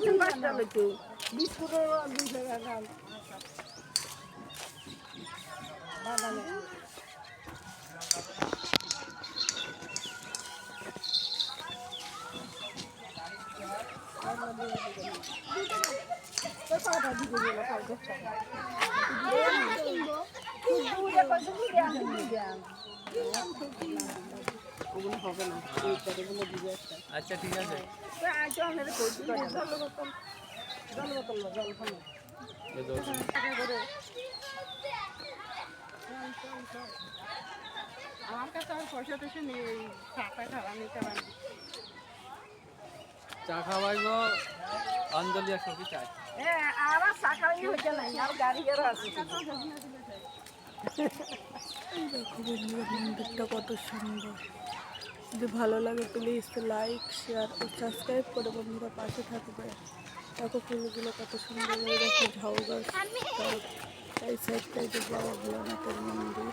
Altın başlalı ki. Biz kurulu bir şeylerden. Bakalım. Thank you. হবে না আচ্ছা ঠিক আছে টাকা আমার কাছে আর পয়সা নেই খাওয়া নিতে পারি চা খাওয়াইবো অঞ্জলি আর সবই চাই হ্যাঁ চা খাওয়াই হইতে নাই আর গাড়ি গেরো আছে দেখো মন্দিরটা কত সুন্দর যদি ভালো লাগে প্লিজ লাইক শেয়ার ও সাবস্ক্রাইব করে বন্ধুরা পাশে থাকবে। দেখো ফুলগুলো কত সুন্দর হয়ে গেছে, ঝাউ গাছ। যে মন্দির।